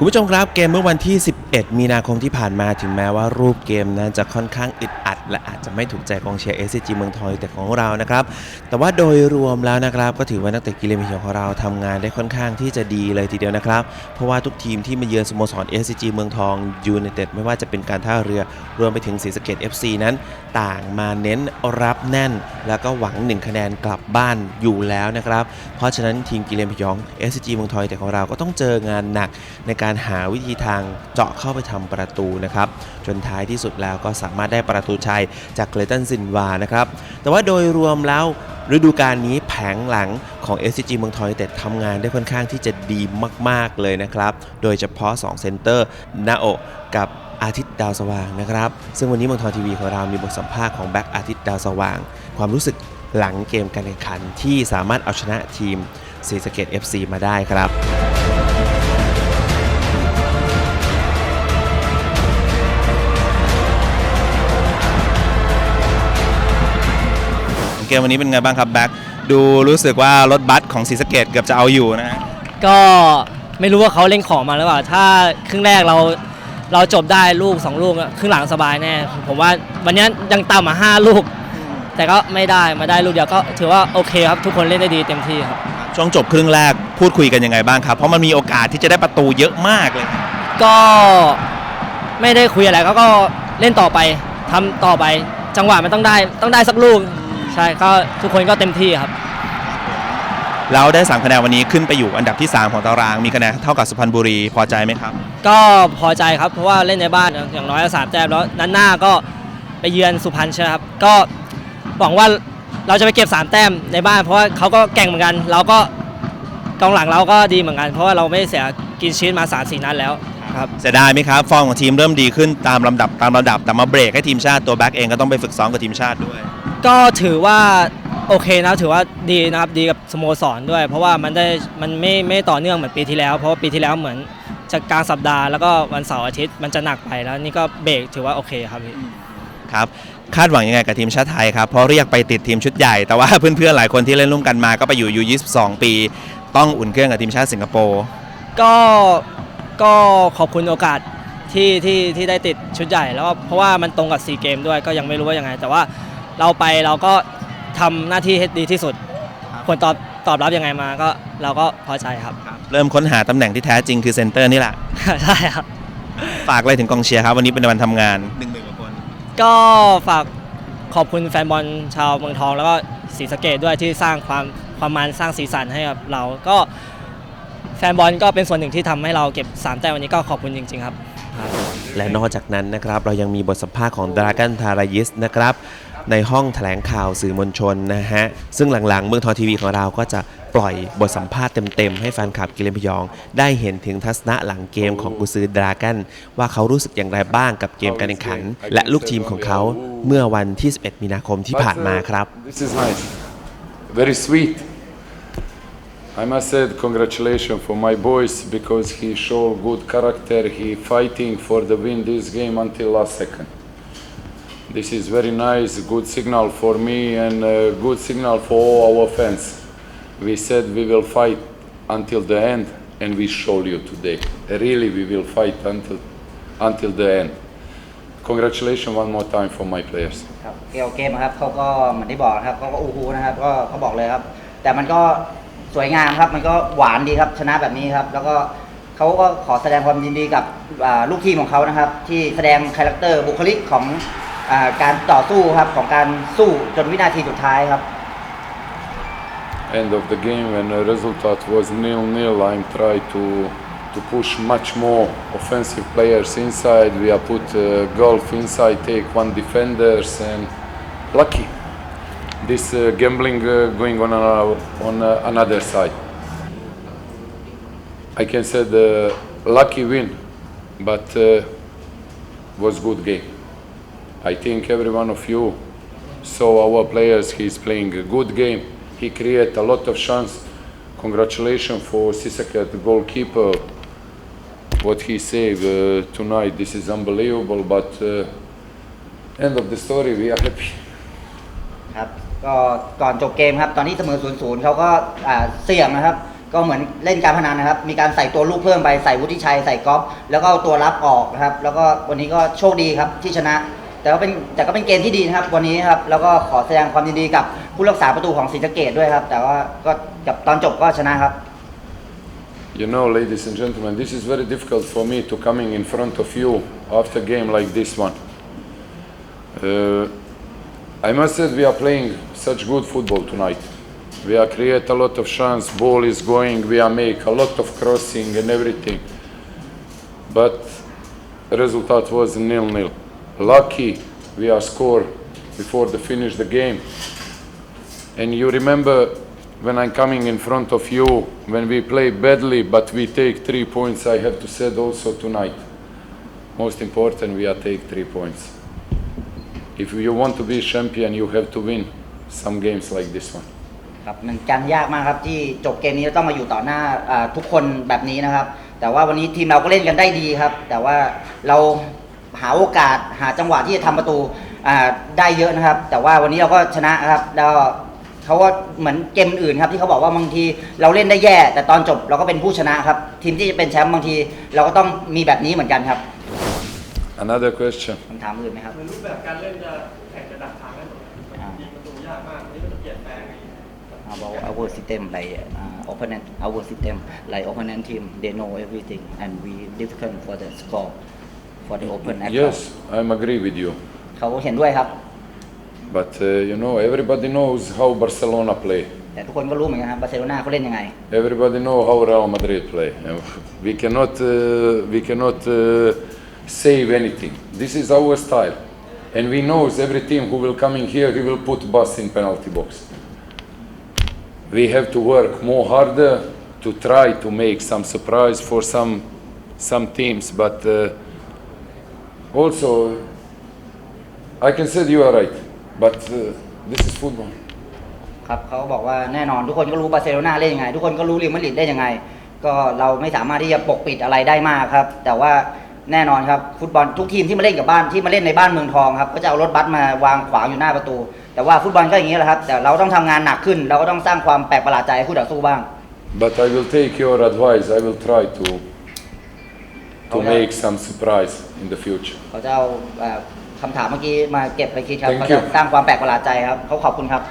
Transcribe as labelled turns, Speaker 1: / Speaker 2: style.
Speaker 1: คุณผู้ชมครับเกมเมื่อวันที่ 11 มีนาคมที่ผ่านมาถึงแม้ว่ารูปเกมนั้นจะค่อนข้างอึดอัด และอาจจะไม่ถูกใจกองเชียร์ SCG เมืองทองแต่ของเรานะครับ แต่ว่าโดยรวมแล้วนะครับ ก็ถือว่านักเตะกิเลนพยองของเราทำงานได้ค่อนข้างที่จะดีเลยทีเดียวนะครับ เพราะว่าทุกทีมที่มาเยือนสโมสร SCG เมืองทองยูไนเต็ดไม่ว่าจะเป็นการท่าเรือรวมไปถึงศรีสะเกด FC นั้น ต่างมาเน้นรับแน่น แล้วก็หวัง 1 คะแนนกลับบ้านอยู่แล้วนะครับ เพราะฉะนั้นทีมกิเลนพยอง SCG เมืองทองแต่ของเราก็ต้องเจองานหนักในการหาวิธีทางเจาะเข้าไปทำประตูนะครับ จนท้ายที่สุดแล้วก็สามารถได้ประตูชัยจากเคลตันซินวานะครับ แต่ว่าโดยรวมแล้วฤดูกาลนี้แผงหลังของ SCG เมืองทอยเต็ดทำงานได้ค่อนข้างที่จะดีมาก ๆ เลยนะครับ โดยเฉพาะ 2 เซนเตอร์นาโอกับอาทิตย์ดาวสว่างนะครับ ซึ่งวันนี้เมืองทองทีวีของเรามีบทสัมภาษณ์ของแบ็กอาทิตย์ดาวสว่าง ความรู้สึกหลังเกมการแข่งขันที่สามารถเอาชนะทีมศรีสะเกด FC มาได้ครับเกมวันนี้เป็นไงบ้างครับแบ็กดูรู้สึกว่ารถบัสของศรีสะเกดเกือบจะเอาอยู่นะฮะ
Speaker 2: ก็ไม่รู้ว่าเขาเล่นของมาหรือเปล่า ถ้าครึ่งแรกเราเราจบได้ลูก 2 ลูกอะครึ่งหลังสบายแน่ ผมว่าวันนี้ยังต่ำมาห้าลูก แต่ก็ไม่ได้มาได้ลูกเดียวก็ถือว่าโอเคครับทุกคนเล่นได้ดีเต็มที่ครับ
Speaker 1: ช่วงจบครึ่งแรกพูดคุยกันยังไงบ้างครับ เพราะมันมีโอกาสที่จะได้ประตูเยอะมากเลย
Speaker 2: ก็ไม่ได้คุยอะไรเขาก็เล่นต่อไปทำต่อไป จังหวะมันต้องได้ต้องได้สักลูกใช่ก็ทุกคนก็เต็มที่ครับ
Speaker 1: เราได้3คะแนนวันนี้ขึ้นไปอยู่อันดับที่ 3 ของตารางมีคะแนนเท่ากับสุพรรณบุรีพอใจไหมครับ
Speaker 2: ก็พอใจครับเพราะว่าเล่นในบ้านอย่างน้อยก็สามแต้มแล้วนัดหน้าก็ไปเยือนสุพรรณใช่ไหมครับก็ หวังว่าเราจะไปเก็บ3แต้มในบ้านเพราะว่าเขาก็แก่งเหมือนกัน เราก็กองหลังเราก็ดีเหมือนกัน เพราะว่าเราไม่ได้เสียกินชีสมา3 4นัดแล้วครับ
Speaker 1: เสียดายไหมครับฟอร์มของทีมเริ่มดีขึ้นตามลำดับตามระดับแต่มาเบรกให้ทีมชาติตัวแบ็กเองก็ต้องไปฝึกซ้อมกับทีมชาติด้วย
Speaker 2: ก็ถือว่าโอเคนะถือว่าดีนะครับดีกับสโมสรด้วย เพราะว่ามันได้มันไม่ไม่ต่อเนื่องเหมือนปีที่แล้ว เพราะว่าปีที่แล้วเหมือนจะกลางสัปดาห์แล้วก็วันเสาร์อาทิตย์มันจะหนักไปแล้วนี่ก็เบรกถือว่าโอเคครับพี่
Speaker 1: ครับ คาดหวังยังไงกับทีมชาติไทยครับ เพราะเรียกไปติดทีมชุดใหญ่ แต่ว่าเพื่อนๆหลายคนที่เล่นร่วมกันมาก็ไปอยู่ยู22 ปี ต้องอุ่นเครื่องกับทีมชาติสิงคโปร์
Speaker 2: ก็ก็ขอบคุณโอกาสที่ที่ที่ได้ติดชุดใหญ่ แล้วก็เพราะว่ามันตรงกับซีเกมด้วยก็ยังไม่รู้ว่ายังไง แต่ว่าเราไปเราก็ทำหน้าที่ให้ดีที่สุดผลตอบตอบรับยังไงมาก็เราก็พอใจครับ
Speaker 1: เริ่มค้นหาตำแหน่งที่แท้จริงคือเซนเตอร์นี่แหละ
Speaker 2: ใช่ครับ
Speaker 1: ฝากอะไรถึงกองเชียร์ครับ วันนี้เป็นวันทำงานหนึ่งหมื่นกว่าคน
Speaker 2: ก็ฝากขอบคุณแฟนบอลชาวเมืองทอง แล้วก็ศรีสะเกดด้วยที่สร้างความความมันสร้างสีสันให้กับเราก็แฟนบอลก็เป็นส่วนหนึ่งที่ทำให้เราเก็บสามแต้มวันนี้ก็ขอบคุณจริง ๆ ครับ
Speaker 1: และนอกจากนั้นนะครับ เรายังมีบทสัมภาษณ์ของดรากันทารายิสนะครับ ในห้องแถลงข่าวสื่อมวลชนนะฮะ ซึ่งหลังๆ เมืองทองทีวีของเราก็จะปล่อยบทสัมภาษณ์เต็มๆ ให้แฟนคลับกิเลนพยอง ได้เห็นถึงทัศนะหลังเกมของกุซือดรากัน ว่าเขารู้สึกอย่างไรบ้างกับเกมการแข่งขัน และลูกทีมของเขาเมื่อวันที่ 11 มีนาคมที่ผ่านมาครับ
Speaker 3: This is nice. Very sweet. I must say congratulations for my boys because he show good character. He fighting for the win this game until last second. This is very nice, good signal for me and uh, good signal for all our fans. We said we will fight until the end and we show you today. Really, we will fight until until the end. Congratulations one more time for my players.
Speaker 4: ครับเกมเกมนะครับเขาก็เหมือนที่บอกนะครับเขาก็อูฮูนะครับก็เขาบอกเลยครับ แต่มันก็สวยงามครับ มันก็หวานดีครับชนะแบบนี้ครับ แล้วก็เขาก็ขอแสดงความยินดีกับอ่าลูกทีมของเขานะครับ ที่แสดงคาแรคเตอร์บุคลิกของ อาการต่อสู้ครับของการสู้จนวินาทีสุดท้ายครับ
Speaker 3: end of the game when the result was nil-nil, I'm trying to to push much more offensive players inside. We have put uh, golf inside, take one defenders, and lucky. This uh, gambling uh, going on our, on uh, another side. I can say the lucky win, but uh, was good game. I think every one of you saw our players. He's playing a good game. He create a lot of chance. Congratulations for Sisaket, the goalkeeper. What he saved uh, tonight, this is unbelievable. But uh, end of the story, we are happy.
Speaker 4: ครับก็ก่อนจบเกมครับ ตอนนี้เสมอ0ูนย์เขาก็อ่าเสี่ยงนะครับ ก็เหมือนเล่นการพนันนะครับ มีการใส่ตัวลูกเพิ่มไปใส่วุฒิชัยใส่ก๊อฟแล้วก็เอาตัวรับออกนะครับ แล้วก็วันนี้ก็โชคดีครับที่ชนะ แต่ก็เป็นแต่ก็เป็นเกมที่ดีนะครับ วันนี้ครับแล้วก็ขอแสดงความยินดีกับผู้รักษาประตูของศรีสะเกดด้วยครับ แต่ว่าก็กับตอนจบก็ชนะครับ
Speaker 3: You know, ladies and gentlemen, this is very difficult for me to coming in front of you after a game like this one. Uh, I must say we are playing such good football tonight. We are create a lot of chance, ball is going, we are make a lot of crossing and everything. But result was nil-nil. Lucky we are score before the finish the game. And you remember when I'm coming in front of you, when we play badly, but we take three points, I have to say also tonight. Most important, we are take three points. If you want to be champion, you have to win some games like this one.
Speaker 4: ครับมันการยากมากครับที่จบเกมนี้แล้วต้องมาอยู่ต่อหน้าอ่าทุกคนแบบนี้นะครับ แต่ว่าวันนี้ทีมเราก็เล่นกันได้ดีครับ แต่ว่าเรา หาโอกาสหาจังหวะที่จะทำประตูอ่าได้เยอะนะครับ แต่ว่าวันนี้เราก็ชนะครับแล้วเขาก็เหมือนเกมอื่นครับที่เขาบอกว่าบางทีเราเล่นได้แย่ แต่ตอนจบเราก็เป็นผู้ชนะครับ ทีมที่จะเป็นแชมป์บางที เราก็ต้องมีแบบนี้เหมือนกันครับ
Speaker 3: Another question.
Speaker 4: คำถามอื่นไหมครับ
Speaker 2: รูปแบบการเล่นจะแข่งจะดักทางได้หมดยิงประตูยากมากนี่ก็จะเปลี่ยนแปลง
Speaker 4: about our system like uh, opponent our system like opponent team they know everything and we difficult for the score for the open attack
Speaker 3: Yes, I'm agree with you.
Speaker 4: เขาเห็นด้วยครับ
Speaker 3: But uh, you know, everybody knows how Barcelona play.
Speaker 4: แต่ทุกคนก็รู้เหมือนกันครับบาร์เซโลนาเขาเล่นยังไง
Speaker 3: Everybody know how Real Madrid play. And We cannot, uh, we cannot uh, save anything. This is our style, and we knows every team who will come in here, he will put bus in penalty box. We have to work more harder to try to make some surprise for some some teams, but uh, also I can say you are right, but uh, this is football.
Speaker 4: ครับเขาบอกว่าแน่นอนทุกคนก็รู้บาร์เซโลนาเล่นยังไง ทุกคนก็รู้เรอัลมาดริดเล่นยังไง ก็เราไม่สามารถที่จะปกปิดอะไรได้มากครับ แต่ว่าแน่นอนครับฟุตบอลทุกทีมที่มาเล่นกับบ้านที่มาเล่นในบ้านเมืองทองครับก็จะเอารถบัสมาวางขวางอยู่หน้าประตู แต่ว่าฟุตบอลก็อย่างนี้แหละครับ แต่เราต้องทำงานหนักขึ้น เราก็ต้องสร้างความแปลกประหลาดใจให้คู่ต่อสู้บ้าง
Speaker 3: But I will take your advice. I will try to to
Speaker 4: Okay.
Speaker 3: make some surprise in the future.
Speaker 4: เขาจะเอาเอ่อคำถามเมื่อกี้มาเก็บไปคิดครับ
Speaker 3: Thank
Speaker 4: เขาจะ
Speaker 3: you.
Speaker 4: สร้างความแปลกประหลาดใจครับ เขาขอบคุณครับ